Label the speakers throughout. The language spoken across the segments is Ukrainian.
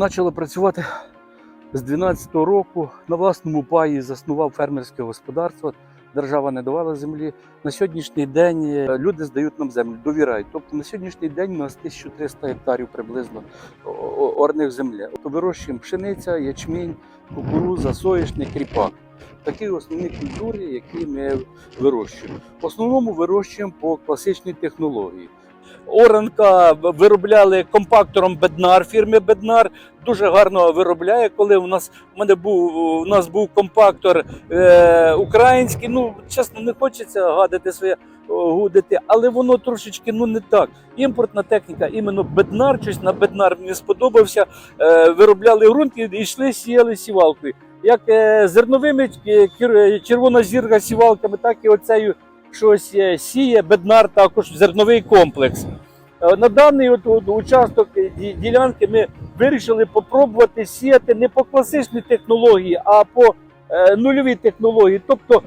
Speaker 1: Почали працювати з 12-го року. На власному паї заснував фермерське господарство. Держава не давала землі. На сьогоднішній день е, люди здають нам землю, довіряють. Тобто на сьогоднішній день у нас 1300 гектарів приблизно орних землі. Тобто вирощуємо пшениця, ячмінь, кукуруза, соняшник, кріпак. Такі основні культури, які ми вирощуємо. В основному вирощуємо по класичній технології. Оранка виробляли компактором Беднар фірми Беднар. Дуже гарно виробляє. Коли у нас у мене був у нас був компактор е, український. Ну чесно, не хочеться гадати своє гудити, але воно трошечки ну не так. Імпортна техніка, іменно Беднар, щось на Беднар мені сподобався. Е, виробляли ґрунт і йшли, сіяли сівалкою. Як е, зерновими е, червона зірка сівалками, так і оцею щось е, сіє Беднар, також зерновий комплекс. Е, На даний от, от участок е, ділянки ми вирішили попробувати сіяти не по класичній технології, а по е, нульовій технології. Тобто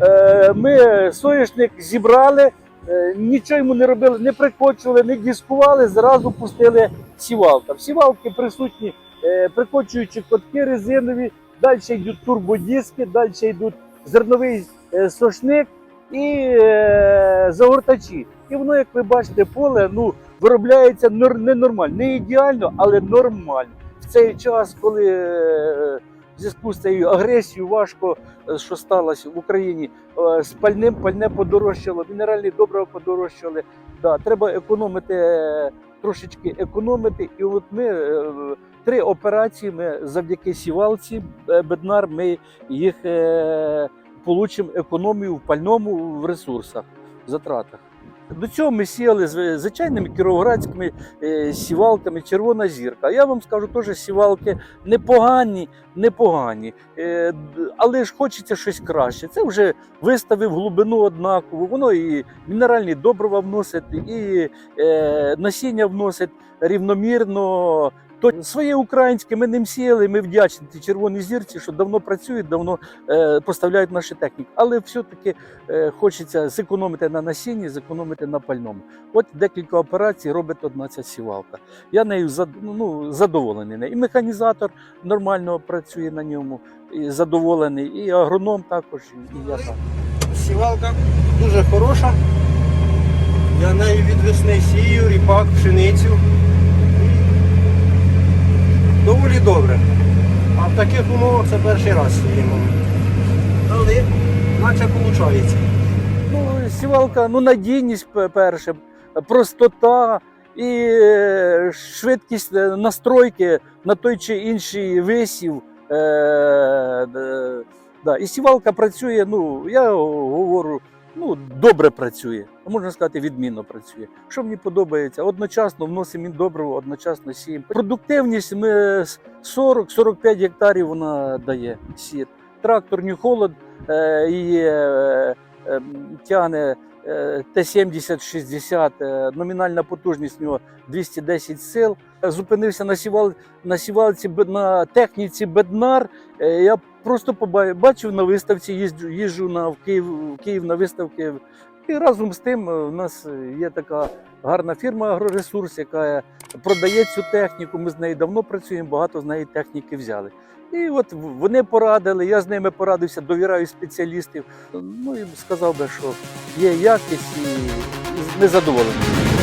Speaker 1: е, ми соняшник зібрали, е, нічого йому не робили, не прикочували, не дискували, зразу пустили сівалка. Сівалки присутні е, прикочуючі котки резинові, далі йдуть турбодиски, далі йдуть зерновий е, сошник і е, загортачі. І воно, як ви бачите, поле ну, виробляється ненормально, не ідеально, але нормально. В цей час, коли е, в зв'язку з цією агресією важко, е, що сталося в Україні, з пальним пальне подорожчало, мінеральні добрива подорожчали. Да, треба економити, трошечки економити. І от ми три операції ми завдяки сівалці Беднар, ми їх получимо економію в пальному в ресурсах, в затратах. До цього ми сіяли з звичайними кіровоградськими е, сівалками Червона зірка. Я вам скажу, теж сівалки непогані, непогані. Е, але ж хочеться щось краще. Це вже виставив глибину однакову. Воно і мінеральні добрива вносить, і е, насіння вносить рівномірно. То своє українське ми ним сіяли. Ми вдячні цій червоній зірці, що давно працюють, давно е, поставляють наші техніки. Але все-таки е, хочеться зекономити на насінні, зекономити на пальному. От декілька операцій робить одна ця сівалка. Я нею ну, задоволений. нею. І механізатор нормально працює на ньому, і задоволений, і агроном також, і я так.
Speaker 2: Сівалка дуже хороша. Я нею від весни сію, ріпак, пшеницю. І добре. А в таких умовах це перший раз сіємо. Але наче виходить.
Speaker 1: Ну, сівалка, ну, надійність пе- перше, простота і е, швидкість е, настройки на той чи інший висів. Е, д- да. І сівалка працює, ну, я говорю, ну, добре працює, а можна сказати, відмінно працює. Що мені подобається, одночасно вносимо добриво, одночасно сіємо. Продуктивність ми з 40-45 гектарів вона дає сіт. Трактор холод е, і е, е, тягне е, Т-70-60, е, номінальна потужність нього 210 сил. Зупинився на, сівал, на сівалці на техніці Беднар. Е, Я просто побачив бачив на виставці, їжджу на, в, Київ, в Київ на виставки. І разом з тим е, у нас є така гарна фірма Агроресурс, яка продає цю техніку. Ми з нею давно працюємо, багато з неї техніки взяли. І от вони порадили, я з ними порадився, довіряю спеціалістів. Ну і сказав би, що є якість і задоволені.